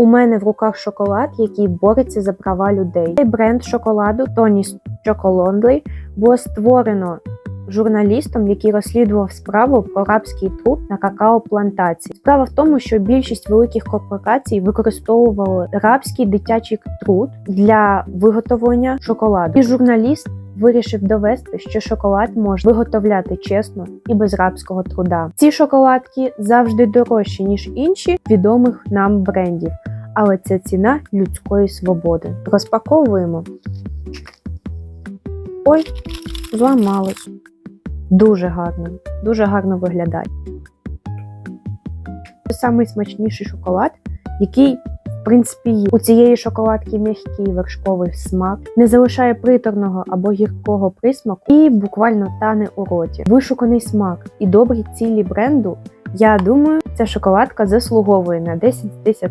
У мене в руках шоколад, який бореться за права людей. Цей бренд шоколаду Тоніс Чоколондлey було створено журналістом, який розслідував справу про рабський труд на какао-плантації. Справа в тому, що більшість великих корпорацій використовували рабський дитячий труд для виготовлення шоколаду. І журналіст вирішив довести, що шоколад можна виготовляти чесно і без рабського труда. Ці шоколадки завжди дорожчі ніж інші відомих нам брендів, але це ціна людської свободи. Розпаковуємо. Ой, зламалось. Дуже гарно, дуже гарно виглядає. Це найсмачніший шоколад, який, в принципі, є. у цієї шоколадки м'який вершковий смак, не залишає приторного або гіркого присмаку і буквально тане у роті. Вишуканий смак і добрі цілі бренду. Я думаю, ця шоколадка заслуговує на 10 з 10.